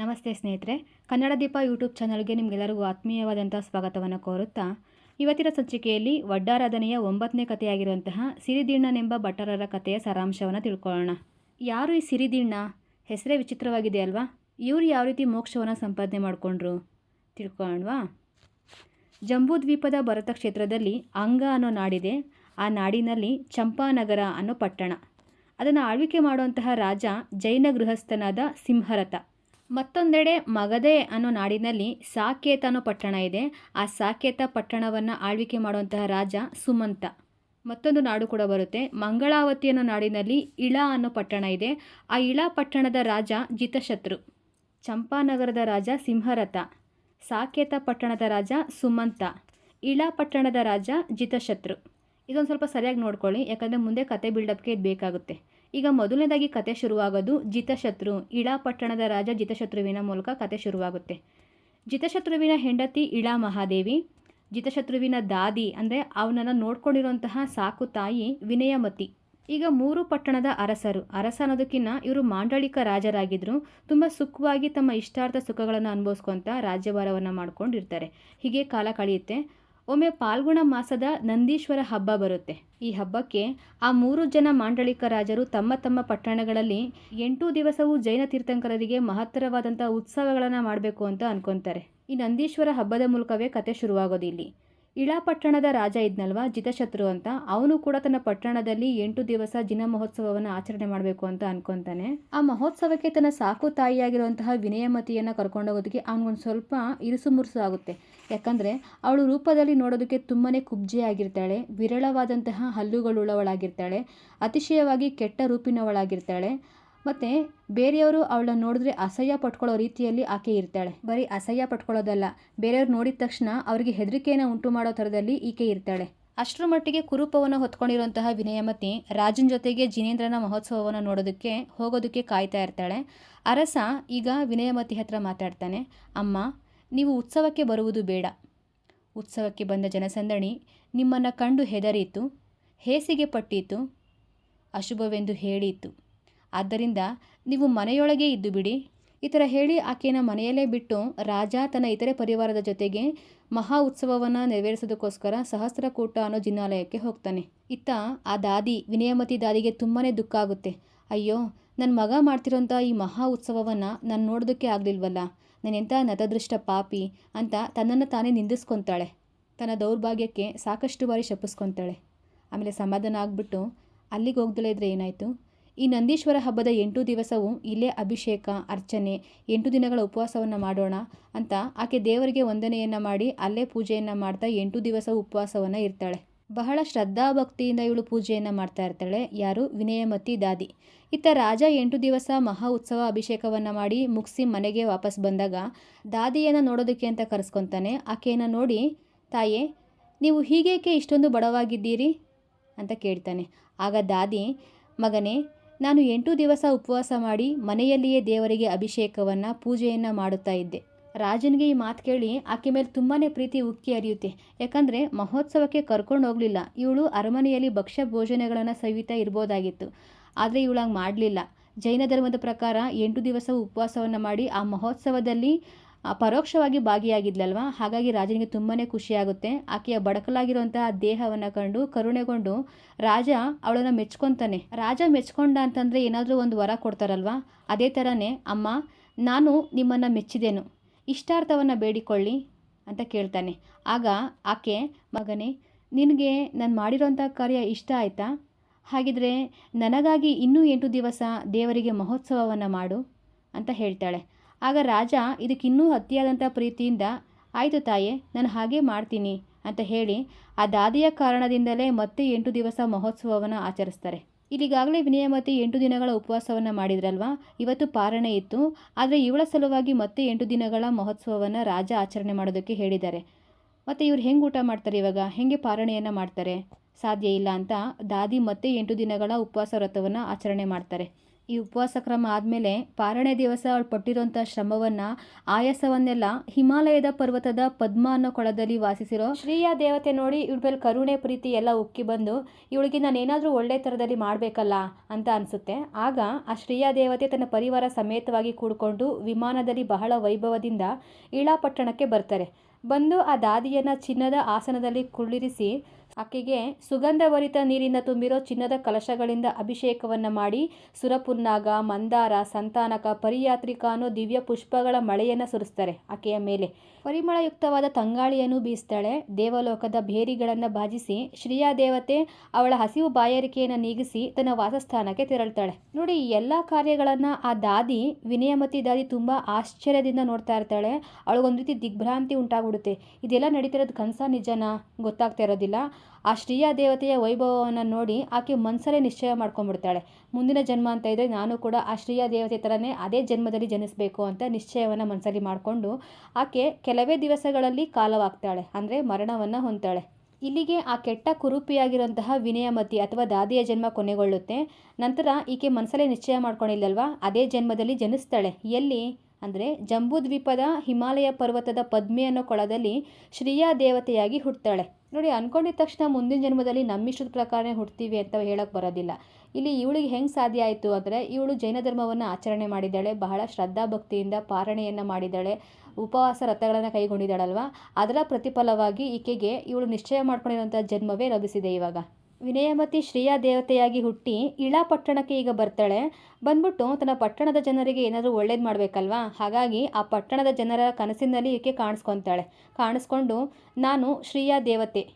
ನಮಸ್ತೆ ಸ್ನೇಹಿತರೆ. ಕನ್ನಡ ದೀಪ ಯೂಟ್ಯೂಬ್ ಚಾನಲ್ಗೆ ನಿಮಗೆಲ್ಲರಿಗೂ ಆತ್ಮೀಯವಾದಂಥ ಸ್ವಾಗತವನ್ನು ಕೋರುತ್ತಾ, ಇವತ್ತಿನ ಸಂಚಿಕೆಯಲ್ಲಿ ವಡ್ಡಾರಾಧನೆಯ ಒಂಬತ್ತನೇ ಕಥೆಯಾಗಿರುವಂತಹ ಸಿರಿದಿಣ್ಣನೆಂಬ ಭಟ್ಟರರ ಕಥೆಯ ಸಾರಾಂಶವನ್ನು ತಿಳ್ಕೊಳ್ಳೋಣ. ಯಾರು ಈ ಸಿರಿದಿಣ್ಣ? ಹೆಸರೇ ವಿಚಿತ್ರವಾಗಿದೆ ಅಲ್ವಾ? ಇವರು ಯಾವ ರೀತಿ ಮೋಕ್ಷವನ್ನು ಸಂಪಾದನೆ ಮಾಡಿಕೊಂಡ್ರು? ತಿಳ್ಕೊಳ್ಳೋಣವಾ? ಜಂಬೂದ್ವೀಪದ ಭರತ ಕ್ಷೇತ್ರದಲ್ಲಿ ಅಂಗ ಅನ್ನೋ ನಾಡಿದೆ. ಆ ನಾಡಿನಲ್ಲಿ ಚಂಪಾನಗರ ಅನ್ನೋ ಪಟ್ಟಣ. ಅದನ್ನು ಆಳ್ವಿಕೆ ಮಾಡುವಂತಹ ರಾಜ ಜೈನ ಗೃಹಸ್ಥನಾದ ಸಿಂಹರಥ. ಮತ್ತೊಂದೆಡೆ ಮಗಧೆ ಅನ್ನೋ ನಾಡಿನಲ್ಲಿ ಸಾಕೇತ ಅನ್ನೋ ಪಟ್ಟಣ ಇದೆ. ಆ ಸಾಕೇತ ಪಟ್ಟಣವನ್ನು ಆಳ್ವಿಕೆ ಮಾಡುವಂತಹ ರಾಜ ಸುಮಂತ. ಮತ್ತೊಂದು ನಾಡು ಕೂಡ ಬರುತ್ತೆ. ಮಂಗಳಾವತಿ ಅನ್ನೋ ನಾಡಿನಲ್ಲಿ ಇಳ ಅನ್ನೋ ಪಟ್ಟಣ ಇದೆ. ಆ ಇಳ ಪಟ್ಟಣದ ರಾಜ ಜಿತಶತ್ರು. ಚಂಪಾನಗರದ ರಾಜ ಸಿಂಹರಥ. ಸಾಕೇತ ಪಟ್ಟಣದ ರಾಜ ಸುಮಂತ. ಇಳ ಪಟ್ಟಣದ ರಾಜ ಜಿತಶತ್ರು. ಇದೊಂದು ಸ್ವಲ್ಪ ಸರಿಯಾಗಿ ನೋಡ್ಕೊಳ್ಳಿ, ಯಾಕಂದರೆ ಮುಂದೆ ಕತೆ ಬಿಲ್ಡಪ್ಗೆ ಇದು ಬೇಕಾಗುತ್ತೆ. ಈಗ ಮೊದಲನೇದಾಗಿ ಕತೆ ಶುರುವಾಗೋದು ಜಿತಶತ್ರು. ಇಳಾ ಪಟ್ಟಣದ ರಾಜ ಜಿತಶತ್ರುವಿನ ಮೂಲಕ ಕತೆ ಶುರುವಾಗುತ್ತೆ. ಜಿತಶತ್ರುವಿನ ಹೆಂಡತಿ ಇಳಾ ಮಹಾದೇವಿ, ಜಿತಶತ್ರುವಿನ ದಾದಿ ಅಂದರೆ ಅವನನ್ನು ನೋಡ್ಕೊಂಡಿರುವಂತಹ ಸಾಕು ತಾಯಿ ವಿನಯಮತಿ. ಈಗ ಮೂರು ಪಟ್ಟಣದ ಅರಸರು. ಅರಸ ಅನ್ನೋದಕ್ಕಿಂತ ಇವರು ಮಾಂಡಳಿಕ ರಾಜರಾಗಿದ್ದರು ತುಂಬ ಸುಖವಾಗಿ ತಮ್ಮ ಇಷ್ಟಾರ್ಥ ಸುಖಗಳನ್ನು ಅನುಭವಿಸ್ಕೊತ ರಾಜ್ಯಭಾರವನ್ನು ಮಾಡ್ಕೊಂಡಿರ್ತಾರೆ. ಹೀಗೆ ಕಾಲ ಕಳೆಯುತ್ತೆ. ಒಮ್ಮೆ ಪಾಲ್ಗುಣ ಮಾಸದ ನಂದೀಶ್ವರ ಹಬ್ಬ ಬರುತ್ತೆ. ಈ ಹಬ್ಬಕ್ಕೆ ಆ ಮೂರು ಜನ ಮಾಂಡಳಿಕ ರಾಜರು ತಮ್ಮ ತಮ್ಮ ಪಟ್ಟಣಗಳಲ್ಲಿ ಎಂಟು ದಿವಸವೂ ಜೈನ ತೀರ್ಥಂಕರರಿಗೆ ಮಹತ್ತರವಾದಂಥ ಉತ್ಸವಗಳನ್ನು ಮಾಡಬೇಕು ಅಂತ ಅನ್ಕೊತಾರೆ. ಈ ನಂದೀಶ್ವರ ಹಬ್ಬದ ಮೂಲಕವೇ ಕತೆ ಶುರುವಾಗೋದು ಇಲ್ಲಿ. ಇಳಾ ಪಟ್ಟಣದ ರಾಜ ಇದ್ನಲ್ವಾ? ಜಿತಶತ್ರು ಅಂತ. ಅವನು ಕೂಡ ತನ್ನ ಪಟ್ಟಣದಲ್ಲಿ ಎಂಟು ದಿವಸ ಜಿನ ಮಹೋತ್ಸವವನ್ನು ಆಚರಣೆ ಮಾಡಬೇಕು ಅಂತ ಅನ್ಕೊಂತಾನೆ. ಆ ಮಹೋತ್ಸವಕ್ಕೆ ತನ್ನ ಸಾಕು ತಾಯಿಯಾಗಿರುವಂತಹ ವಿನಯಮತಿಯನ್ನು ಕರ್ಕೊಂಡೋಗೋದಕ್ಕೆ ಅವನಿಗೊಂದು ಸ್ವಲ್ಪ ಇರುಸು ಮುರುಸು ಆಗುತ್ತೆ. ಯಾಕಂದರೆ ಅವಳು ರೂಪದಲ್ಲಿ ನೋಡೋದಕ್ಕೆ ತುಂಬಾ ಕುಬ್ಜೆ ಆಗಿರ್ತಾಳೆ ವಿರಳವಾದಂತಹ ಹಲ್ಲುಗಳುಳ್ಳವಳಾಗಿರ್ತಾಳೆ, ಅತಿಶಯವಾಗಿ ಕೆಟ್ಟ ರೂಪಿನವಳಾಗಿರ್ತಾಳೆ. ಮತ್ತು ಬೇರೆಯವರು ಅವಳನ್ನ ನೋಡಿದ್ರೆ ಅಸಹ್ಯ ಪಟ್ಕೊಳ್ಳೋ ರೀತಿಯಲ್ಲಿ ಆಕೆ ಇರ್ತಾಳೆ. ಬರೀ ಅಸಹ್ಯ ಪಟ್ಕೊಳ್ಳೋದಲ್ಲ, ಬೇರೆಯವ್ರು ನೋಡಿದ ತಕ್ಷಣ ಅವರಿಗೆ ಹೆದರಿಕೆಯನ್ನು ಉಂಟು ಮಾಡೋ ಥರದಲ್ಲಿ ಈಕೆ ಇರ್ತಾಳೆ. ಅಷ್ಟರ ಮಟ್ಟಿಗೆ ಕುರೂಪವನ್ನು ಹೊತ್ಕೊಂಡಿರುವಂತಹ ವಿನಯಮತಿ ರಾಜನ ಜೊತೆಗೆ ಜಿನೇಂದ್ರನ ಮಹೋತ್ಸವವನ್ನು ನೋಡೋದಕ್ಕೆ, ಹೋಗೋದಕ್ಕೆ ಕಾಯ್ತಾ ಇರ್ತಾಳೆ. ಅರಸ ಈಗ ವಿನಯಮತಿ ಹತ್ರ ಮಾತಾಡ್ತಾನೆ, ಅಮ್ಮ, ನೀವು ಉತ್ಸವಕ್ಕೆ ಬರುವುದು ಬೇಡ. ಉತ್ಸವಕ್ಕೆ ಬಂದ ಜನಸಂದಣಿ ನಿಮ್ಮನ್ನು ಕಂಡು ಹೆದರಿತು, ಹೇಸಿಗೆ ಪಟ್ಟಿತು, ಅಶುಭವೆಂದು ಹೇಳಿತು. ಆದ್ದರಿಂದ ನೀವು ಮನೆಯೊಳಗೆ ಇದ್ದು ಬಿಡಿ. ಈ ಥರ ಹೇಳಿ ಆಕೆಯನ್ನು ಮನೆಯಲ್ಲೇ ಬಿಟ್ಟು ರಾಜ ತನ್ನ ಇತರೆ ಪರಿವಾರದ ಜೊತೆಗೆ ಮಹಾ ಉತ್ಸವವನ್ನು ನೆರವೇರಿಸೋದಕ್ಕೋಸ್ಕರ ಸಹಸ್ರಕೂಟ ಅನ್ನೋ ಜಿನ್ನಾಲಯಕ್ಕೆ ಹೋಗ್ತಾನೆ. ಇತ್ತ ಆ ದಾದಿ, ವಿನಯಮತಿ ದಾದಿಗೆ ತುಂಬಾ ದುಃಖ ಆಗುತ್ತೆ. ಅಯ್ಯೋ ನನ್ನ ಮಗ ಮಾಡ್ತಿರೋಂಥ ಈ ಮಹಾ ಉತ್ಸವವನ್ನು ನಾನು ನೋಡೋದಕ್ಕೆ ಆಗಲಿಲ್ವಲ್ಲ. ನಾನೆಂಥ ನತದೃಷ್ಟ ಪಾಪಿ ಅಂತ ತನ್ನನ್ನು ತಾನೇ ನಿಂದಿಸ್ಕೊತಾಳೆ. ತನ್ನ ದೌರ್ಭಾಗ್ಯಕ್ಕೆ ಸಾಕಷ್ಟು ಬಾರಿ ಶಪಿಸ್ಕೊತಾಳೆ. ಆಮೇಲೆ ಸಮಾಧಾನ ಆಗಿಬಿಟ್ಟು ಅಲ್ಲಿಗೆ ಹೋಗ್ದಲೇ ಇದ್ರೆ ಏನಾಯಿತು? ಈ ನಂದೀಶ್ವರ ಹಬ್ಬದ ಎಂಟು ದಿವಸವೂ ಇಲ್ಲೇ ಅಭಿಷೇಕ, ಅರ್ಚನೆ, ಎಂಟು ದಿನಗಳ ಉಪವಾಸವನ್ನು ಮಾಡೋಣ ಅಂತ ಆಕೆ ದೇವರಿಗೆ ವಂದನೆಯನ್ನು ಮಾಡಿ ಅಲ್ಲೇ ಪೂಜೆಯನ್ನು ಮಾಡ್ತಾ ಎಂಟು ದಿವಸ ಉಪವಾಸವನ್ನು ಇರ್ತಾಳೆ. ಬಹಳ ಶ್ರದ್ಧಾ ಭಕ್ತಿಯಿಂದ ಇವಳು ಪೂಜೆಯನ್ನು ಮಾಡ್ತಾ ಇರ್ತಾಳೆ. ಯಾರು? ವಿನಯಮತಿ ದಾದಿ. ಇತ್ತ ರಾಜ ಎಂಟು ದಿವಸ ಮಹಾ ಉತ್ಸವ ಅಭಿಷೇಕವನ್ನು ಮಾಡಿ ಮುಗಿಸಿ ಮನೆಗೆ ವಾಪಸ್ ಬಂದಾಗ ದಾದಿಯನ್ನು ನೋಡೋದಕ್ಕೆ ಅಂತ ಕರೆಸ್ಕೊತಾನೆ. ಆಕೆಯನ್ನು ನೋಡಿ, ತಾಯೇ, ನೀವು ಹೀಗೇಕೆ ಇಷ್ಟೊಂದು ಬಡವಾಗಿದ್ದೀರಿ? ಅಂತ ಕೇಳ್ತಾನೆ. ಆಗ ದಾದಿ, ಮಗನೇ ನಾನು ಎಂಟು ದಿವಸ ಉಪವಾಸ ಮಾಡಿ ಮನೆಯಲ್ಲಿಯೇ ದೇವರಿಗೆ ಅಭಿಷೇಕವನ್ನು, ಪೂಜೆಯನ್ನು ಮಾಡುತ್ತಾ ಇದ್ದೆ. ರಾಜನಿಗೆ ಈ ಮಾತು ಕೇಳಿ ಆಕೆ ಮೇಲೆ ತುಂಬಾ ಪ್ರೀತಿ ಉಕ್ಕಿ ಅರಿಯುತ್ತೆ. ಯಾಕಂದರೆ ಮಹೋತ್ಸವಕ್ಕೆ ಕರ್ಕೊಂಡು ಹೋಗಲಿಲ್ಲ. ಇವಳು ಅರಮನೆಯಲ್ಲಿ ಭಕ್ಷ್ಯ ಭೋಜನಗಳನ್ನು ಸವಿತಾ ಇರ್ಬೋದಾಗಿತ್ತು. ಆದರೆ ಇವಳು ಹಂಗೆ ಮಾಡಲಿಲ್ಲ. ಜೈನ ಧರ್ಮದ ಪ್ರಕಾರ ಎಂಟು ದಿವಸ ಉಪವಾಸವನ್ನು ಮಾಡಿ ಆ ಮಹೋತ್ಸವದಲ್ಲಿ ಪರೋಕ್ಷವಾಗಿ ಭಾಗಿಯಾಗಿದ್ಲಲ್ವ? ಹಾಗಾಗಿ ರಾಜನಿಗೆ ತುಂಬಾ ಖುಷಿಯಾಗುತ್ತೆ. ಆಕೆಯ ಬಡಕಲಾಗಿರುವಂತಹ ದೇಹವನ್ನು ಕಂಡು ಕರುಣೆಗೊಂಡು ರಾಜ ಅವಳನ್ನು ಮೆಚ್ಕೊತಾನೆ. ರಾಜ ಮೆಚ್ಕೊಂಡ ಅಂತಂದರೆ ಏನಾದರೂ ಒಂದು ವರ ಕೊಡ್ತಾರಲ್ವ? ಅದೇ ಥರನೇ ಅಮ್ಮ, ನಾನು ನಿಮ್ಮನ್ನು ಮೆಚ್ಚಿದೆನು. ಇಷ್ಟಾರ್ಥವನ್ನು ಬೇಡಿಕೊಳ್ಳಿ ಅಂತ ಕೇಳ್ತಾನೆ. ಆಗ ಆಕೆ, ಮಗನೇ, ನಿನಗೆ ನಾನು ಮಾಡಿರೋಂಥ ಕಾರ್ಯ ಇಷ್ಟ ಆಯಿತಾ? ಹಾಗಿದ್ರೆ ನನಗಾಗಿ ಇನ್ನೂ ಎಂಟು ದಿವಸ ದೇವರಿಗೆ ಮಹೋತ್ಸವವನ್ನು ಮಾಡು ಅಂತ ಹೇಳ್ತಾಳೆ. ಆಗ ರಾಜ, ಇದಕ್ಕಿನ್ನೂ ಅತಿಯಾದಂಥ ಪ್ರೀತಿಯಿಂದ, ಆಯಿತು ತಾಯೇ, ನಾನು ಹಾಗೆ ಮಾಡ್ತೀನಿ ಅಂತ ಹೇಳಿ, ಆ ದಾದಿಯ ಕಾರಣದಿಂದಲೇ ಮತ್ತೆ ಎಂಟು ದಿವಸ ಮಹೋತ್ಸವವನ್ನು ಆಚರಿಸ್ತಾರೆ. ಇಲ್ಲಿಗಾಗಲೇ ವಿನಯಮತಿ ಎಂಟು ದಿನಗಳ ಉಪವಾಸವನ್ನು ಮಾಡಿದ್ರಲ್ವಾ? ಇವತ್ತು ಪಾರಣೆ ಇತ್ತು. ಆದರೆ ಇವಳ ಸಲುವಾಗಿ ಮತ್ತೆ ಎಂಟು ದಿನಗಳ ಮಹೋತ್ಸವವನ್ನು ರಾಜ ಆಚರಣೆ ಮಾಡೋದಕ್ಕೆ ಹೇಳಿದ್ದಾರೆ. ಮತ್ತು ಇವ್ರು ಹೆಂಗೆ ಊಟ ಮಾಡ್ತಾರೆ ಇವಾಗ? ಹೆಂಗೆ ಪಾರಣೆಯನ್ನು ಮಾಡ್ತಾರೆ? ಸಾಧ್ಯ ಇಲ್ಲ ಅಂತ ದಾದಿ ಮತ್ತೆ ಎಂಟು ದಿನಗಳ ಉಪವಾಸ ವ್ರತವನ್ನು ಆಚರಣೆ ಮಾಡ್ತಾರೆ. ಈ ಉಪವಾಸ ಕ್ರಮ ಆದಮೇಲೆ ಪಾರಣೆ ದಿವಸ ಅವಳು ಪಟ್ಟಿರುವಂಥ ಶ್ರಮವನ್ನು ಆಯಾಸವನ್ನೆಲ್ಲ ಹಿಮಾಲಯದ ಪರ್ವತದ ಪದ್ಮ ಅನ್ನೋ ಕೊಳದಲ್ಲಿ ವಾಸಿಸಿರೋ ಶ್ರೀಯ ದೇವತೆ ನೋಡಿ ಇವಳ ಮೇಲೆ ಕರುಣೆ, ಪ್ರೀತಿ ಎಲ್ಲ ಉಕ್ಕಿ ಬಂದು ಇವಳಿಗೆ ನಾನು ಏನಾದರೂ ಒಳ್ಳೆ ಥರದಲ್ಲಿ ಮಾಡಬೇಕಲ್ಲ ಅಂತ ಅನಿಸುತ್ತೆ. ಆಗ ಆ ಶ್ರೀಯ ದೇವತೆ ತನ್ನ ಪರಿವಾರ ಸಮೇತವಾಗಿ ಕೂಡಿಕೊಂಡು ವಿಮಾನದಲ್ಲಿ ಬಹಳ ವೈಭವದಿಂದ ಇಳಾಪಟ್ಟಣಕ್ಕೆ ಬರ್ತಾರೆ. ಬಂದು ಆ ದಾದಿಯನ್ನು ಚಿನ್ನದ ಆಸನದಲ್ಲಿ ಕುಳ್ಳಿರಿಸಿ ಆಕೆಗೆ ಸುಗಂಧಭರಿತ ನೀರಿಂದ ತುಂಬಿರೋ ಚಿನ್ನದ ಕಲಶಗಳಿಂದ ಅಭಿಷೇಕವನ್ನು ಮಾಡಿ ಸುರಪುನ್ನಾಗ, ಮಂದಾರ, ಸಂತಾನಕ ಪರಿಯಾತ್ರಿಕ ಅನ್ನೋ ದಿವ್ಯ ಪುಷ್ಪಗಳ ಮಳೆಯನ್ನು ಸುರಿಸ್ತಾರೆ ಆಕೆಯ ಮೇಲೆ. ಪರಿಮಳಯುಕ್ತವಾದ ತಂಗಾಳಿಯನ್ನು ಬೀಸ್ತಾಳೆ. ದೇವಲೋಕದ ಭೇರಿಗಳನ್ನು ಭಾಜಿಸಿ ಶ್ರೀಯಾ ದೇವತೆ ಅವಳ ಹಸಿವು ಬಾಯಾರಿಕೆಯನ್ನು ನೀಗಿಸಿ ತನ್ನ ವಾಸಸ್ಥಾನಕ್ಕೆ ತೆರಳ್ತಾಳೆ. ನೋಡಿ, ಈ ಎಲ್ಲ ಕಾರ್ಯಗಳನ್ನು ಆ ದಾದಿ, ವಿನಯಮತಿ ದಾದಿ ತುಂಬ ಆಶ್ಚರ್ಯದಿಂದ ನೋಡ್ತಾ ಇರ್ತಾಳೆ. ಅವಳಿಗೊಂದು ರೀತಿ ದಿಗ್ಭ್ರಾಂತಿ ಉಂಟಾಗ್ಬಿಡುತ್ತೆ. ಇದೆಲ್ಲ ನಡೀತಿರೋದು ಕನಸ ನಿಜನಾ? ಗೊತ್ತಾಗ್ತಾ ಇರೋದಿಲ್ಲ. ಆ ಶ್ರೀಯಾ ದೇವತೆಯ ವೈಭವವನ್ನು ನೋಡಿ ಆಕೆ ಮನಸ್ಸಲ್ಲೇ ನಿಶ್ಚಯ ಮಾಡ್ಕೊಂಡ್ಬಿಡ್ತಾಳೆ. ಮುಂದಿನ ಜನ್ಮ ಅಂತ ಇದ್ದರೆ ನಾನು ಕೂಡ ಆ ಶ್ರೀಯಾ ದೇವತೆ ಥರನೇ ಅದೇ ಜನ್ಮದಲ್ಲಿ ಜನಿಸಬೇಕು ಅಂತ ನಿಶ್ಚಯವನ್ನು ಮನಸ್ಸಲ್ಲಿ ಮಾಡಿಕೊಂಡು ಆಕೆ ಕೆಲವೇ ದಿವಸಗಳಲ್ಲಿ ಕಾಲವಾಗ್ತಾಳೆ, ಅಂದರೆ ಮರಣವನ್ನು ಹೊಂದ್ತಾಳೆ. ಇಲ್ಲಿಗೆ ಆ ಕೆಟ್ಟ ಕುರೂಪಿಯಾಗಿರುವಂತಹ ವಿನಯಮತಿ ಅಥವಾ ದಾದಿಯ ಜನ್ಮ ಕೊನೆಗೊಳ್ಳುತ್ತೆ. ನಂತರ ಈಕೆ ಮನಸ್ಸಲ್ಲೇ ನಿಶ್ಚಯ ಮಾಡ್ಕೊಂಡಿಲ್ಲಲ್ವಾ? ಅದೇ ಜನ್ಮದಲ್ಲಿ ಜನಿಸ್ತಾಳೆ. ಎಲ್ಲಿ? ಅಂದರೆ ಜಂಬೂದ್ವೀಪದ ಹಿಮಾಲಯ ಪರ್ವತದ ಪದ್ಮೆ ಅನ್ನೋ ಕೊಳದಲ್ಲಿ ಶ್ರೀಯಾ ದೇವತೆಯಾಗಿ ಹುಟ್ಟುತ್ತಾಳೆ ನೋಡಿ ಅಂದ್ಕೊಂಡಿದ ತಕ್ಷಣ ಮುಂದಿನ ಜನ್ಮದಲ್ಲಿ ನಮ್ಮಿಷ್ಟದ ಪ್ರಕಾರನೇ ಹುಡ್ತೀವಿ ಅಂತ ಹೇಳಕ್ಕೆ ಬರೋದಿಲ್ಲ. ಇಲ್ಲಿ ಇವಳಿಗೆ ಹೆಂಗೆ ಸಾಧ್ಯ ಆಯಿತು ಅಂದರೆ, ಇವಳು ಜೈನ ಧರ್ಮವನ್ನು ಆಚರಣೆ ಮಾಡಿದ್ದಾಳೆ, ಬಹಳ ಶ್ರದ್ಧಾಭಕ್ತಿಯಿಂದ ಪಾರಣೆಯನ್ನು ಮಾಡಿದ್ದಾಳೆ, ಉಪವಾಸ ರಥಗಳನ್ನು ಕೈಗೊಂಡಿದ್ದಾಳಲ್ವ? ಅದರ ಪ್ರತಿಫಲವಾಗಿ ಈಕೆಗೆ ಇವಳು ನಿಶ್ಚಯ ಮಾಡ್ಕೊಂಡಿರೋಂಥ ಜನ್ಮವೇ ಲಭಿಸಿದೆ ಇವಾಗ. ವಿನಯಮತಿ ಶ್ರೀಯಾ ದೇವತೆಯಾಗಿ ಹುಟ್ಟಿ ಇಳಾ ಪಟ್ಟಣಕ್ಕೆ ಈಗ ಬರ್ತಾಳೆ. ಬಂದ್ಬಿಟ್ಟು ತನ್ನ ಪಟ್ಟಣದ ಜನರಿಗೆ ಏನಾದರೂ ಒಳ್ಳೇದು ಮಾಡಬೇಕಲ್ವಾ? ಹಾಗಾಗಿ ಆ ಪಟ್ಟಣದ ಜನರ ಕನಸಿನಲ್ಲಿ ಈಕೆ ಕಾಣಿಸ್ಕೊತಾಳೆ. ಕಾಣಿಸ್ಕೊಂಡು, ನಾನು ಶ್ರೀಯಾ ದೇವತೆ.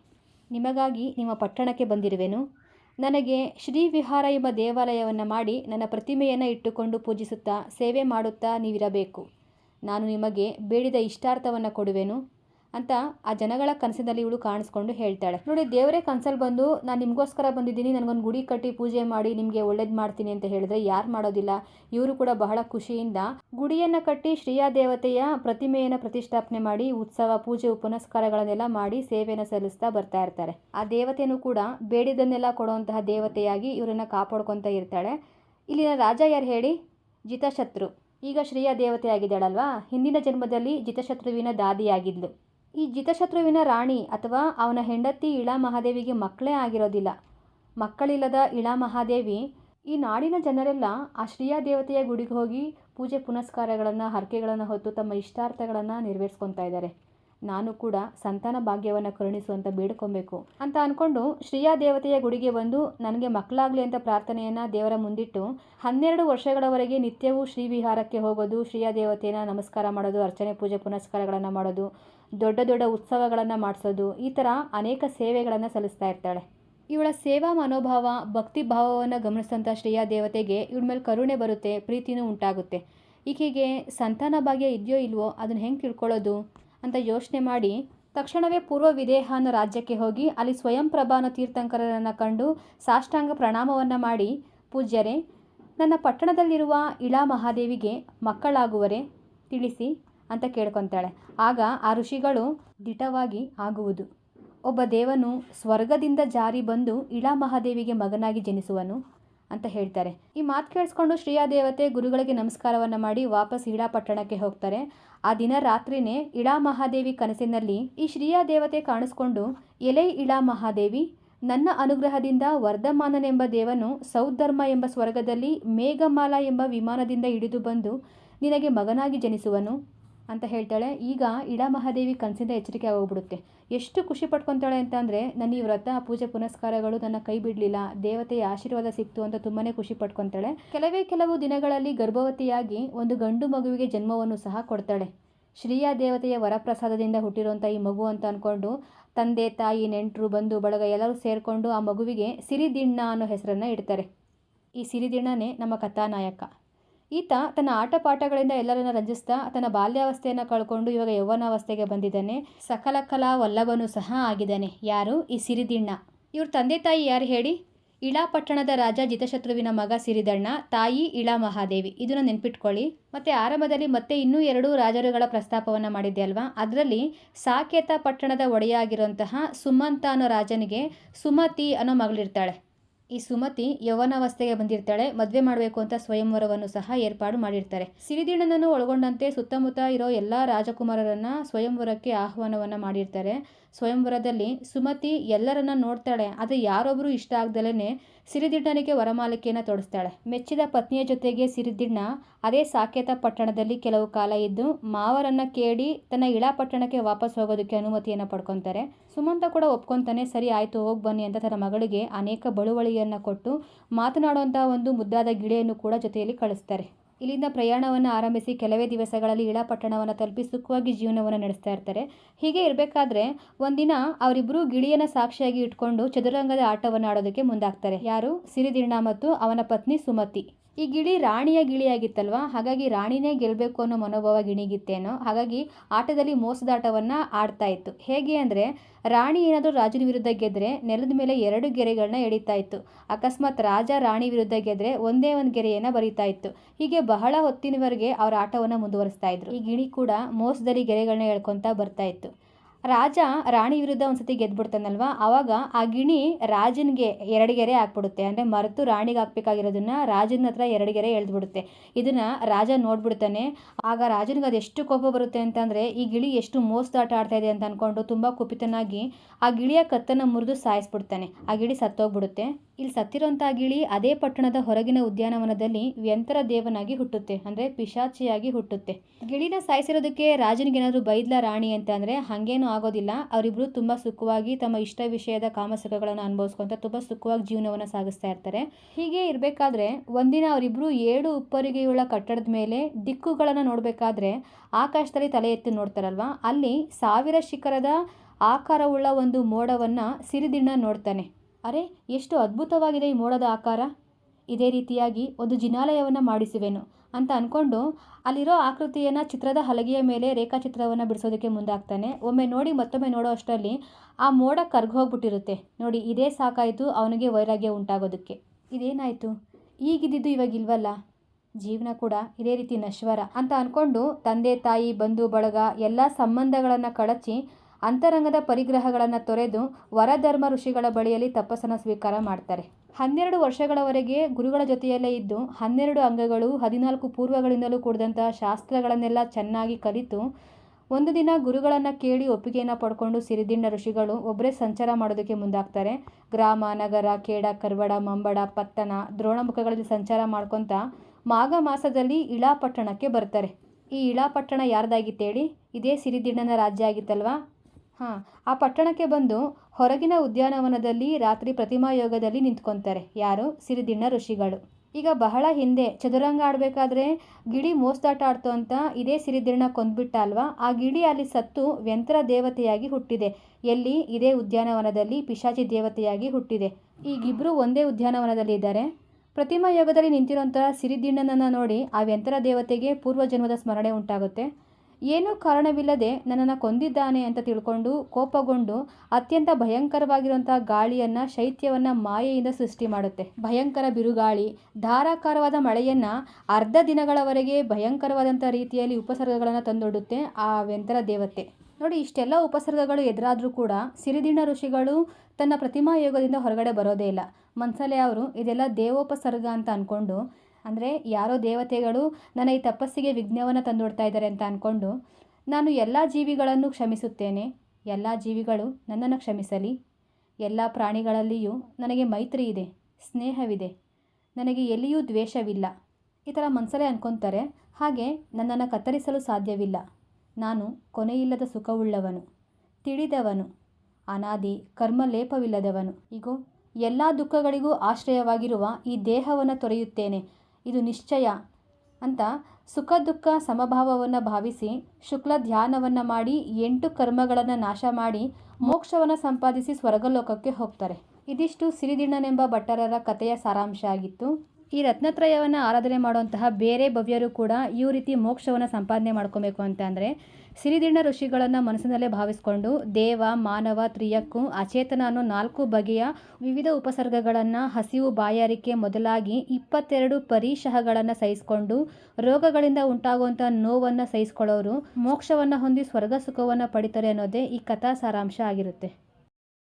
ನಿಮಗಾಗಿ ನಿಮ್ಮ ಪಟ್ಟಣಕ್ಕೆ ಬಂದಿರುವೆನು. ನನಗೆ ಶ್ರೀ ವಿಹಾರ ಎಂಬ ದೇವಾಲಯವನ್ನು ಮಾಡಿ ನನ್ನ ಪ್ರತಿಮೆಯನ್ನು ಇಟ್ಟುಕೊಂಡು ಪೂಜಿಸುತ್ತಾ, ಸೇವೆ ಮಾಡುತ್ತಾ ನೀವಿರಬೇಕು. ನಾನು ನಿಮಗೆ ಬೇಡಿದ ಇಷ್ಟಾರ್ಥವನ್ನು ಕೊಡುವೆನು. ಅಂತ ಆ ಜನಗಳ ಕನಸಿನಲ್ಲಿ ಇವಳು ಕಾಣಿಸ್ಕೊಂಡು ಹೇಳ್ತಾಳೆ. ನೋಡಿ, ದೇವರೇ ಕನಸಲ್ಲಿ ಬಂದು ನಾನು ನಿಮಗೋಸ್ಕರ ಬಂದಿದ್ದೀನಿ, ನನಗೊಂದು ಗುಡಿ ಕಟ್ಟಿ ಪೂಜೆ ಮಾಡಿ ನಿಮಗೆ ಒಳ್ಳೇದು ಮಾಡ್ತೀನಿ ಅಂತ ಹೇಳಿದ್ರೆ ಯಾರು ಮಾಡೋದಿಲ್ಲ. ಇವರು ಕೂಡ ಬಹಳ ಖುಷಿಯಿಂದ ಗುಡಿಯನ್ನು ಕಟ್ಟಿ ಶ್ರೀಯಾ ದೇವತೆಯ ಪ್ರತಿಮೆಯನ್ನು ಪ್ರತಿಷ್ಠಾಪನೆ ಮಾಡಿ ಉತ್ಸವ, ಪೂಜೆ ಉಪನಸ್ಕಾರಗಳನ್ನೆಲ್ಲ ಮಾಡಿ ಸೇವೆಯನ್ನು ಸಲ್ಲಿಸ್ತಾ ಬರ್ತಾ ಇರ್ತಾರೆ. ಆ ದೇವತೆಯೂ ಕೂಡ ಬೇಡಿದನ್ನೆಲ್ಲ ಕೊಡುವಂತಹ ದೇವತೆಯಾಗಿ ಇವರನ್ನು ಕಾಪಾಡ್ಕೊತಾ ಇರ್ತಾಳೆ. ಇಲ್ಲಿನ ರಾಜ ಯಾರು ಹೇಳಿ? ಜಿತಶತ್ರು. ಈಗ ಶ್ರೀಯಾ ದೇವತೆ ಆಗಿದ್ದಾಳಲ್ವಾ ಹಿಂದಿನ ಜನ್ಮದಲ್ಲಿ ಜಿತಶತ್ರುವಿನ ದಾದಿಯಾಗಿದ್ಲು. ಈ ಜಿತಶತ್ರುವಿನ ರಾಣಿ ಅಥವಾ ಅವನ ಹೆಂಡತಿ ಇಳಾ ಮಹಾದೇವಿಗೆ ಮಕ್ಕಳೇ ಆಗಿರೋದಿಲ್ಲ. ಮಕ್ಕಳಿಲ್ಲದ ಇಳಾ ಮಹಾದೇವಿ ಈ ನಾಡಿನ ಜನರೆಲ್ಲ ಆ ಶ್ರೀಯಾ ದೇವತೆಯ ಗುಡಿಗೆ ಹೋಗಿ ಪೂಜೆ ಪುನಸ್ಕಾರಗಳನ್ನು, ಹರಕೆಗಳನ್ನು ಹೊತ್ತು ತಮ್ಮ ಇಷ್ಟಾರ್ಥಗಳನ್ನು ನೆರವೇರಿಸ್ಕೊತಾ ಇದ್ದಾರೆ. ನಾನು ಕೂಡ ಸಂತಾನ ಭಾಗ್ಯವನ್ನು ಕರುಣಿಸು ಅಂತ ಬೇಡ್ಕೊಬೇಕು. ಅಂತ ಅಂದ್ಕೊಂಡು ಶ್ರೀಯಾ ದೇವತೆಯ ಗುಡಿಗೆ ಬಂದು ನನಗೆ ಮಕ್ಕಳಾಗಲಿ ಅಂತ ಪ್ರಾರ್ಥನೆಯನ್ನು ದೇವರ ಮುಂದಿಟ್ಟು ಹನ್ನೆರಡು ವರ್ಷಗಳವರೆಗೆ ನಿತ್ಯವೂ ಶ್ರೀ ವಿಹಾರಕ್ಕೆ ಹೋಗೋದು, ಶ್ರೀಯಾ ದೇವತೆಯನ್ನು ನಮಸ್ಕಾರ ಮಾಡೋದು, ಅರ್ಚನೆ, ಪೂಜೆ, ಪುನಸ್ಕಾರಗಳನ್ನು ಮಾಡೋದು, ದೊಡ್ಡ ದೊಡ್ಡ ಉತ್ಸವಗಳನ್ನು ಮಾಡಿಸೋದು, ಈ ಥರ ಅನೇಕ ಸೇವೆಗಳನ್ನು ಸಲ್ಲಿಸ್ತಾ ಇರ್ತಾಳೆ. ಇವಳ ಸೇವಾ ಮನೋಭಾವ, ಭಕ್ತಿ ಭಾವವನ್ನು ಗಮನಿಸಿದಂಥ ಶ್ರೇಯಾ ದೇವತೆಗೆ ಇವಳ ಮೇಲೆ ಕರುಣೆ ಬರುತ್ತೆ, ಪ್ರೀತಿನೂ ಉಂಟಾಗುತ್ತೆ. ಈಕೆಗೆ ಸಂತಾನ ಭಾಗ್ಯ ಇದೆಯೋ ಇಲ್ವೋ ಅದನ್ನು ಹೆಂಗೆ ತಿಳ್ಕೊಳ್ಳೋದು? ಅಂತ ಯೋಚನೆ ಮಾಡಿ ತಕ್ಷಣವೇ ಪೂರ್ವ ವಿದೇಹ ಅನ್ನೋ ರಾಜ್ಯಕ್ಕೆ ಹೋಗಿ ಅಲ್ಲಿ ಸ್ವಯಂ ಪ್ರಭಾನ ಅನ್ನೋ ತೀರ್ಥಂಕರರನ್ನು ಕಂಡು ಸಾಷ್ಟಾಂಗ ಪ್ರಣಾಮವನ್ನು ಮಾಡಿ, ಪೂಜ್ಯರೇ, ನನ್ನ ಪಟ್ಟಣದಲ್ಲಿರುವ ಇಳಾ ಮಹಾದೇವಿಗೆ ಮಕ್ಕಳಾಗುವರೆ ತಿಳಿಸಿ ಅಂತ ಕೇಳ್ಕೊತಾಳೆ. ಆಗ ಆ ಋಷಿಗಳು ದಿಟವಾಗಿ ಆಗುವುದು. ಒಬ್ಬ ದೇವನು ಸ್ವರ್ಗದಿಂದ ಜಾರಿ ಬಂದು ಇಳಾ ಮಹಾದೇವಿಗೆ ಮಗನಾಗಿ ಜನಿಸುವನು ಅಂತ ಹೇಳ್ತಾರೆ. ಈ ಮಾತು ಕೇಳಿಸ್ಕೊಂಡು ಶ್ರೀಯಾ ದೇವತೆ ಗುರುಗಳಿಗೆ ನಮಸ್ಕಾರವನ್ನು ಮಾಡಿ ವಾಪಸ್ ಇಳಾ ಪಟ್ಟಣಕ್ಕೆ ಹೋಗ್ತಾರೆ. ಆ ದಿನ ರಾತ್ರಿನೇ ಇಳಾ ಮಹಾದೇವಿ ಕನಸಿನಲ್ಲಿ ಈ ಶ್ರೀಯಾ ದೇವತೆ ಕಾಣಿಸ್ಕೊಂಡು, ಎಲೆ ಇಳಾ ಮಹಾದೇವಿ, ನನ್ನ ಅನುಗ್ರಹದಿಂದ ವರ್ಧಮಾನನೆಂಬ ದೇವನು ಸೌಧರ್ಮ ಎಂಬ ಸ್ವರ್ಗದಲ್ಲಿ ಮೇಘಮಾಲ ಎಂಬ ವಿಮಾನದಿಂದ ಇಳಿದು ಬಂದು ನಿನಗೆ ಮಗನಾಗಿ ಜನಿಸುವನು. ಅಂತ ಹೇಳ್ತಾಳೆ. ಈಗ ಇಡ ಮಹಾದೇವಿ ಕನಸಿಂದ ಎಚ್ಚರಿಕೆ ಆಗೋಗ್ಬಿಡುತ್ತೆ. ಎಷ್ಟು ಖುಷಿ ಪಡ್ಕೊತಾಳೆ ಅಂತ ಅಂದರೆ ನನ್ನ ಈ ವ್ರತ, ಪೂಜೆ, ಪುನಸ್ಕಾರಗಳು ನನ್ನ ಕೈ ಬಿಡಲಿಲ್ಲ. ದೇವತೆಯ ಆಶೀರ್ವಾದ ಸಿಕ್ತು ಅಂತ ತುಂಬಾ ಖುಷಿ ಪಡ್ಕೊತಾಳೆ ಕೆಲವೇ ಕೆಲವು ದಿನಗಳಲ್ಲಿ ಗರ್ಭವತಿಯಾಗಿ ಒಂದು ಗಂಡು ಮಗುವಿಗೆ ಜನ್ಮವನ್ನು ಸಹ ಕೊಡ್ತಾಳೆ. ಶ್ರೀಯಾ ದೇವತೆಯ ವರಪ್ರಸಾದದಿಂದ ಹುಟ್ಟಿರುವಂಥ ಈ ಮಗು ಅಂತ ಅಂದ್ಕೊಂಡು ತಂದೆ, ತಾಯಿ, ನೆಂಟರು, ಬಂಧು, ಬಳಗ ಎಲ್ಲರೂ ಸೇರಿಕೊಂಡು ಆ ಮಗುವಿಗೆ ಸಿರಿದಿಣ್ಣ ಅನ್ನೋ ಹೆಸರನ್ನು ಇಡ್ತಾರೆ. ಈ ಸಿರಿದಿಣ್ಣನೇ ನಮ್ಮ ಕಥಾನಾಯಕ. ಈತ ತನ್ನ ಆಟ ಪಾಠಗಳಿಂದ ಎಲ್ಲರನ್ನ ರಂಜಿಸ್ತಾ ತನ್ನ ಬಾಲ್ಯಾವಸ್ಥೆಯನ್ನು ಕಳ್ಕೊಂಡು ಇವಾಗ ಯೌವನಾವಸ್ಥೆಗೆ ಬಂದಿದ್ದಾನೆ. ಸಕಲ ಕಲಾ ವಲ್ಲಭನು ಸಹ ಆಗಿದ್ದಾನೆ. ಯಾರು? ಈ ಸಿರಿದಿಣ್ಣ. ಇವ್ರ ತಂದೆ ತಾಯಿ ಯಾರು ಹೇಳಿ? ಇಳಾ ಪಟ್ಟಣದ ರಾಜ ಜಿತಶತ್ರುವಿನ ಮಗ ಸಿರಿದಣ್ಣ, ತಾಯಿ ಇಳಾ ಮಹಾದೇವಿ. ಇದನ್ನು ನೆನ್ಪಿಟ್ಕೊಳ್ಳಿ. ಮತ್ತು ಆರಂಭದಲ್ಲಿ ಮತ್ತೆ ಇನ್ನೂ ಎರಡು ರಾಜರುಗಳ ಪ್ರಸ್ತಾಪವನ್ನು ಮಾಡಿದ್ದೆ ಅಲ್ವಾ? ಅದರಲ್ಲಿ ಸಾಕೇತ ಪಟ್ಟಣದ ಒಡೆಯ ಆಗಿರುವಂತಹ ಸುಮಂತ ಅನ್ನೋ ರಾಜನಿಗೆ ಸುಮತಿ ಅನ್ನೋ ಮಗಳಿರ್ತಾಳೆ. ಈ ಸುಮತಿ ಯೌವನಾವಸ್ಥೆಗೆ ಬಂದಿರ್ತಾಳೆ, ಮದುವೆ ಮಾಡಬೇಕು ಅಂತ ಸ್ವಯಂವರವನ್ನು ಸಹ ಏರ್ಪಾಡು ಮಾಡಿರ್ತಾರೆ. ಸಿರಿದಿಣ್ಣನನ್ನು ಒಳಗೊಂಡಂತೆ ಸುತ್ತಮುತ್ತ ಇರೋ ಎಲ್ಲ ರಾಜಕುಮಾರರನ್ನ ಸ್ವಯಂವರಕ್ಕೆ ಆಹ್ವಾನವನ್ನು ಮಾಡಿರ್ತಾರೆ. ಸ್ವಯಂವರದಲ್ಲಿ ಸುಮತಿ ಎಲ್ಲರನ್ನ ನೋಡ್ತಾಳೆ, ಆದರೆ ಯಾರೊಬ್ಬರು ಇಷ್ಟ ಆಗ್ದಲೇ ಸಿರಿದಿಣ್ಣನಿಗೆ ವರಮಾಲಿಕೆಯನ್ನು ತೊಡಿಸ್ತಾಳೆ. ಮೆಚ್ಚಿದ ಪತ್ನಿಯ ಜೊತೆಗೆ ಸಿರಿದಿಣ್ಣ ಅದೇ ಸಾಕೇತ ಪಟ್ಟಣದಲ್ಲಿ ಕೆಲವು ಕಾಲ ಇದ್ದು ಮಾವರನ್ನ ಕೇಳಿ ತನ್ನ ಇಳಾ ಪಟ್ಟಣಕ್ಕೆ ವಾಪಸ್ ಹೋಗೋದಕ್ಕೆ ಅನುಮತಿಯನ್ನು ಪಡ್ಕೊತಾರೆ. ಸುಮಂತ ಕೂಡ ಒಪ್ಕೊಂತಾನೆ, ಸರಿ ಆಯಿತು, ಹೋಗಿ ಬನ್ನಿ ಅಂತ ತನ್ನ ಮಗಳಿಗೆ ಅನೇಕ ಬಳುವಳಿಯನ್ನು ಕೊಟ್ಟು ಮಾತನಾಡುವಂತಹ ಒಂದು ಮುದ್ದಾದ ಗಿಳಿಯನ್ನು ಕೂಡ ಜೊತೆಯಲ್ಲಿ ಕಳಿಸ್ತಾರೆ. ಇಲ್ಲಿಂದ ಪ್ರಯಾಣವನ್ನು ಆರಂಭಿಸಿ ಕೆಲವೇ ದಿವಸಗಳಲ್ಲಿ ಇಳಾಪಟ್ಟಣವನ್ನು ತಲುಪಿ ಸುಖವಾಗಿ ಜೀವನವನ್ನು ನಡೆಸ್ತಾ ಇರ್ತಾರೆ. ಹೀಗೆ ಇರಬೇಕಾದ್ರೆ ಒಂದಿನ ಅವರಿಬ್ಬರು ಗಿಳಿಯನ್ನು ಸಾಕ್ಷಿಯಾಗಿ ಇಟ್ಕೊಂಡು ಚದುರಂಗದ ಆಟವನ್ನು ಆಡೋದಕ್ಕೆ ಮುಂದಾಗ್ತಾರೆ. ಯಾರು? ಸಿರಿದಿಣ್ಣ ಮತ್ತು ಅವನ ಪತ್ನಿ ಸುಮತಿ. ಈ ಗಿಳಿ ರಾಣಿಯ ಗಿಳಿಯಾಗಿತ್ತಲ್ವಾ? ಹಾಗಾಗಿ ರಾಣಿನೇ ಗೆಲ್ಲಬೇಕು ಅನ್ನೋ ಮನೋಭಾವ ಗಿಣಿಗಿತ್ತೇನೋ? ಹಾಗಾಗಿ ಆಟದಲ್ಲಿ ಮೋಸದಾಟವನ್ನು ಆಡ್ತಾ ಇತ್ತು. ಹೇಗೆ ಅಂದರೆ, ರಾಣಿ ಏನಾದರೂ ರಾಜನ ವಿರುದ್ಧ ಗೆದ್ದರೆ ನೆಲದ ಮೇಲೆ ಎರಡು ಗೆರೆಗಳನ್ನ ಎಳಿತಾ ಇತ್ತು. ಅಕಸ್ಮಾತ್ ರಾಜ ರಾಣಿ ವಿರುದ್ಧ ಗೆದ್ರೆ ಒಂದೇ ಒಂದು ಗೆರೆಯನ್ನು ಬರಿತಾ ಇತ್ತು. ಹೀಗೆ ಬಹಳ ಹೊತ್ತಿನವರೆಗೆ ಅವರ ಆಟವನ್ನು ಮುಂದುವರಿಸ್ತಾ ಇದ್ರು. ಈ ಗಿಣಿ ಕೂಡ ಮೋಸದಲ್ಲಿ ಗೆರೆಗಳನ್ನ ಎಳ್ಕೊತಾ ಬರ್ತಾ ಇತ್ತು. ರಾಜ ರಾಣಿ ವಿರುದ್ಧ ಒಂದ್ಸತಿ ಗೆದ್ಬಿಡ್ತಾನಲ್ವಾ? ಅವಾಗ ಆ ಗಿಣಿ ರಾಜನಿಗೆ ಎರಡು ಗೆರೆ ಹಾಕ್ಬಿಡುತ್ತೆ. ಅಂದರೆ ಮರೆತು ರಾಣಿಗೆ ಹಾಕ್ಬೇಕಾಗಿರೋದನ್ನ ರಾಜನ ಹತ್ರ ಎರಡು ಗೆರೆ ಎಳೆದ್ಬಿಡುತ್ತೆ. ಇದನ್ನ ರಾಜ ನೋಡ್ಬಿಡ್ತಾನೆ. ಆಗ ರಾಜನಿಗೆ ಅದು ಎಷ್ಟು ಕೋಪ ಬರುತ್ತೆ ಅಂತಂದರೆ, ಈ ಗಿಳಿ ಎಷ್ಟು ಮೋಸದಾಟ ಆಡ್ತಾ ಇದೆ ಅಂತ ಅಂದ್ಕೊಂಡು ತುಂಬ ಕುಪಿತನಾಗಿ ಆ ಗಿಳಿಯ ಕತ್ತನ್ನು ಮುರಿದು ಸಾಯಿಸ್ಬಿಡ್ತಾನೆ. ಆ ಗಿಳಿ ಸತ್ತೋಗ್ಬಿಡುತ್ತೆ. ಇಲ್ಲಿ ಸತ್ತಿರೋಂಥ ಗಿಳಿ ಅದೇ ಪಟ್ಟಣದ ಹೊರಗಿನ ಉದ್ಯಾನವನದಲ್ಲಿ ವ್ಯಂತರ ದೇವನಾಗಿ ಹುಟ್ಟುತ್ತೆ. ಅಂದರೆ ಪಿಶಾಚಿಯಾಗಿ ಹುಟ್ಟುತ್ತೆ. ಗಿಳಿನ ಸಾಯಿಸಿರೋದಕ್ಕೆ ರಾಜನಿಗೆ ಏನಾದ್ರು ಬೈದ್ಲ ರಾಣಿ ಅಂತ ಅಂದರೆ, ಹಾಗೇನೂ ಆಗೋದಿಲ್ಲ. ಅವರಿಬ್ಬರು ತುಂಬ ಸುಖವಾಗಿ ತಮ್ಮ ಇಷ್ಟ ವಿಷಯದ ಕಾಮಸುಖಗಳನ್ನು ಅನುಭವಿಸ್ಕೊಂತ ತುಂಬ ಸುಖವಾಗಿ ಜೀವನವನ್ನು ಸಾಗಿಸ್ತಾ ಇರ್ತಾರೆ. ಹೀಗೆ ಇರಬೇಕಾದ್ರೆ ಒಂದಿನ ಅವರಿಬ್ಬರು ಏಳು ಉಪ್ಪರಿಗೆಯುಳ್ಳ ಕಟ್ಟಡದ ಮೇಲೆ ದಿಕ್ಕುಗಳನ್ನು ನೋಡಬೇಕಾದ್ರೆ ಆಕಾಶದಲ್ಲಿ ತಲೆ ಎತ್ತಿ ನೋಡ್ತಾರಲ್ವಾ? ಅಲ್ಲಿ ಸಾವಿರ ಶಿಖರದ ಆಕಾರವುಳ್ಳ ಒಂದು ಮೋಡವನ್ನು ಸಿರಿದಿಣ್ಣ ನೋಡ್ತಾನೆ. ಅರೆ, ಎಷ್ಟು ಅದ್ಭುತವಾಗಿದೆ ಈ ಮೋಡದ ಆಕಾರ. ಇದೇ ರೀತಿಯಾಗಿ ಒಂದು ಜಿನಾಲಯವನ್ನು ಮಾಡಿಸುವೆನು. ಅಂತ ಅಂದ್ಕೊಂಡು ಅಲ್ಲಿರೋ ಆಕೃತಿಯನ್ನು ಚಿತ್ರದ ಹಲಗೆಯ ಮೇಲೆ ರೇಖಾಚಿತ್ರವನ್ನು ಬಿಡಿಸೋದಕ್ಕೆ ಮುಂದಾಗ್ತಾನೆ. ಒಮ್ಮೆ ನೋಡಿ ಮತ್ತೊಮ್ಮೆ ನೋಡೋ ಅಷ್ಟರಲ್ಲಿ ಆ ಮೋಡ ಕರ್ಗೋಗ್ಬಿಟ್ಟಿರುತ್ತೆ. ನೋಡಿ, ಇದೇ ಸಾಕಾಯಿತು ಅವನಿಗೆ ವೈರಾಗ್ಯ ಉಂಟಾಗೋದಕ್ಕೆ. ಇದೇನಾಯಿತು? ಇವಾಗ ಇಲ್ವಲ್ಲ? ಜೀವನ ಕೂಡ ಇದೇ ರೀತಿ ನಶ್ವರ ಅಂತ ಅಂದ್ಕೊಂಡು ತಂದೆ, ತಾಯಿ, ಬಂಧು, ಬಳಗ ಎಲ್ಲ ಸಂಬಂಧಗಳನ್ನು ಕಳಚಿ ಅಂತರಂಗದ ಪರಿಗ್ರಹಗಳನ್ನು ತೊರೆದು ವರಧರ್ಮ ಋಷಿಗಳ ಬಳಿಯಲ್ಲಿ ತಪಸ್ಸನ್ನು ಸ್ವೀಕಾರ ಮಾಡ್ತಾರೆ. ಹನ್ನೆರಡು ವರ್ಷಗಳವರೆಗೆ ಗುರುಗಳ ಜೊತೆಯಲ್ಲೇ ಇದ್ದು, ಹನ್ನೆರಡು ಅಂಗಗಳು, ಹದಿನಾಲ್ಕು ಪೂರ್ವಗಳಿಂದಲೂ ಕೂಡಿದಂತಹ ಶಾಸ್ತ್ರಗಳನ್ನೆಲ್ಲ ಚೆನ್ನಾಗಿ ಕಲಿತು, ಒಂದು ದಿನ ಗುರುಗಳನ್ನು ಕೇಳಿ ಒಪ್ಪಿಗೆಯನ್ನು ಪಡ್ಕೊಂಡು ಸಿರಿದಿಂಡ ಋಷಿಗಳು ಒಬ್ಬರೇ ಸಂಚಾರ ಮಾಡೋದಕ್ಕೆ ಮುಂದಾಗ್ತಾರೆ. ಗ್ರಾಮ, ನಗರ ಕೇಡ ಕರ್ವಡ, ಮಂಬಡ ಪತ್ತನ ದ್ರೋಣಮುಖಗಳಲ್ಲಿ ಸಂಚಾರ ಮಾಡ್ಕೊತ ಮಾಘ ಮಾಸದಲ್ಲಿ ಇಳಾಪಟ್ಟಣಕ್ಕೆ ಬರ್ತಾರೆ. ಈ ಇಳಾಪಟ್ಟಣ ಯಾರ್ದಾಗಿತ್ತೇಳಿ? ಇದೇ ಸಿರಿದಿಣ್ಣನ ರಾಜ್ಯ ಆಗಿತ್ತಲ್ವಾ? ಹಾಂ, ಆ ಪಟ್ಟಣಕ್ಕೆ ಬಂದು ಹೊರಗಿನ ಉದ್ಯಾನವನದಲ್ಲಿ ರಾತ್ರಿ ಪ್ರತಿಮಾ ಯೋಗದಲ್ಲಿ ನಿಂತ್ಕೊತಾರೆ. ಯಾರು? ಸಿರಿದಿಣ್ಣ ಋಷಿಗಳು. ಈಗ ಬಹಳ ಹಿಂದೆ ಚದುರಂಗ ಆಡಬೇಕಾದ್ರೆ ಗಿಳಿ ಮೋಸ್ದಾಟ ಆಡ್ತು ಅಂತ ಇದೇ ಸಿರಿದಿಣ್ಣ ಕೊಂದ್ಬಿಟ್ಟ ಅಲ್ವಾ? ಆ ಗಿಳಿ ಅಲ್ಲಿ ಸತ್ತು ವ್ಯಂತರ ದೇವತೆಯಾಗಿ ಹುಟ್ಟಿದೆ. ಎಲ್ಲಿ? ಇದೇ ಉದ್ಯಾನವನದಲ್ಲಿ ಪಿಶಾಚಿ ದೇವತೆಯಾಗಿ ಹುಟ್ಟಿದೆ. ಈಗಿಬ್ಬರು ಒಂದೇ ಉದ್ಯಾನವನದಲ್ಲಿ ಇದ್ದಾರೆ. ಪ್ರತಿಮಾ ಯೋಗದಲ್ಲಿ ನಿಂತಿರೋಂಥ ಸಿರಿದಿಣ್ಣನನ್ನು ನೋಡಿ ಆ ವ್ಯಂತರ ದೇವತೆಗೆ ಪೂರ್ವಜನ್ಮದ ಸ್ಮರಣೆ ಉಂಟಾಗುತ್ತೆ. ಏನೂ ಕಾರಣವಿಲ್ಲದೆ ನನ್ನನ್ನು ಕೊಂದಿದ್ದಾನೆ ಅಂತ ತಿಳ್ಕೊಂಡು ಕೋಪಗೊಂಡು ಅತ್ಯಂತ ಭಯಂಕರವಾಗಿರುವಂಥ ಗಾಳಿಯನ್ನು, ಶೈತ್ಯವನ್ನು ಮಾಯೆಯಿಂದ ಸೃಷ್ಟಿ ಮಾಡುತ್ತೆ. ಭಯಂಕರ ಬಿರುಗಾಳಿ, ಧಾರಾಕಾರವಾದ ಮಳೆಯನ್ನು ಅರ್ಧ ದಿನಗಳವರೆಗೆ ಭಯಂಕರವಾದಂಥ ರೀತಿಯಲ್ಲಿ ಉಪಸರ್ಗಗಳನ್ನು ತಂದೊಡ್ಡುತ್ತೆ ಆ ವ್ಯಂತರ ದೇವತೆ. ನೋಡಿ, ಇಷ್ಟೆಲ್ಲ ಉಪಸರ್ಗಗಳು ಎದುರಾದರೂ ಕೂಡ ಸಿರಿದಿನ ಋಷಿಗಳು ತನ್ನ ಪ್ರತಿಮಾ ಯೋಗದಿಂದ ಹೊರಗಡೆ ಬರೋದೇ ಇಲ್ಲ. ಮನ್ಸಲೆ ಅವರು, ಇದೆಲ್ಲ ದೇವೋಪಸರ್ಗ ಅಂತ ಅಂದ್ಕೊಂಡು ಅಂದರೆ ಯಾರೋ ದೇವತೆಗಳು ನನ್ನ ಈ ತಪಸ್ಸಿಗೆ ವಿಘ್ನವನ್ನು ತಂದೊಡ್ತಾ ಇದ್ದಾರೆ ಅಂತ ಅಂದ್ಕೊಂಡು ನಾನು ಎಲ್ಲ ಜೀವಿಗಳನ್ನು ಕ್ಷಮಿಸುತ್ತೇನೆ. ಎಲ್ಲ ಜೀವಿಗಳು ನನ್ನನ್ನು ಕ್ಷಮಿಸಲಿ. ಎಲ್ಲ ಪ್ರಾಣಿಗಳಲ್ಲಿಯೂ ನನಗೆ ಮೈತ್ರಿ ಇದೆ, ಸ್ನೇಹವಿದೆ. ನನಗೆ ಎಲ್ಲಿಯೂ ದ್ವೇಷವಿಲ್ಲ. ಈ ಥರ ಮನಸ್ಸಲ್ಲೇ ಅನ್ಕೊತಾರೆ. ಹಾಗೆ ನನ್ನನ್ನು ಕತ್ತರಿಸಲು ಸಾಧ್ಯವಿಲ್ಲ. ನಾನು ಕೊನೆಯಿಲ್ಲದ ಸುಖವುಳ್ಳವನು ತಿಳಿದವನು ಅನಾದಿ ಕರ್ಮಲೇಪವಿಲ್ಲದವನು. ಈಗೋ ಎಲ್ಲ ದುಃಖಗಳಿಗೂ ಆಶ್ರಯವಾಗಿರುವ ಈ ದೇಹವನ್ನು ತೊರೆಯುತ್ತೇನೆ. ಇದು ನಿಶ್ಚಯ ಅಂತ ಸುಖ, ದುಃಖ, ಸಮಭಾವವನ್ನು ಭಾವಿಸಿ ಶುಕ್ಲ ಧ್ಯಾನವನ್ನು ಮಾಡಿ ಎಂಟು ಕರ್ಮಗಳನ್ನು ನಾಶ ಮಾಡಿ ಮೋಕ್ಷವನ್ನು ಸಂಪಾದಿಸಿ ಸ್ವರ್ಗಲೋಕಕ್ಕೆ ಹೋಗ್ತಾರೆ. ಇದಿಷ್ಟು ಸಿರಿದಿಣ್ಣನೆಂಬ ಭಟ್ಟರರ ಕಥೆಯ ಸಾರಾಂಶ ಆಗಿತ್ತು. ಈ ರತ್ನತ್ರಯವನ್ನು ಆರಾಧನೆ ಮಾಡುವಂತಹ ಬೇರೆ ಭವ್ಯರು ಕೂಡ ಈ ರೀತಿ ಮೋಕ್ಷವನ್ನು ಸಂಪಾದನೆ ಮಾಡ್ಕೋಬೇಕು ಅಂತ ಅಂದರೆ ಸಿರಿದಿಣ್ಣ ಋಷಿಗಳನ್ನು ಮನಸ್ಸಿನಲ್ಲೇ ಭಾವಿಸ್ಕೊಂಡು ದೇವ, ಮಾನವ, ತ್ರಿಯಕ್ಕೂ ಅಚೇತನ ಅನ್ನೋ ನಾಲ್ಕು ಬಗೆಯ ವಿವಿಧ ಉಪಸರ್ಗಗಳನ್ನು ಹಸಿವು ಬಾಯಾರಿಕೆ ಮೊದಲಾಗಿ ಇಪ್ಪತ್ತೆರಡು ಪರಿಶಹಗಳನ್ನು ಸಹಿಸಿಕೊಂಡು ರೋಗಗಳಿಂದ ಉಂಟಾಗುವಂಥ ನೋವನ್ನು ಸಹಿಸ್ಕೊಳ್ಳೋರು ಮೋಕ್ಷವನ್ನು ಹೊಂದಿ ಸ್ವರ್ಗ ಸುಖವನ್ನು ಪಡಿತಾರೆ ಅನ್ನೋದೇ ಈ ಕಥಾ ಸಾರಾಂಶ ಆಗಿರುತ್ತೆ.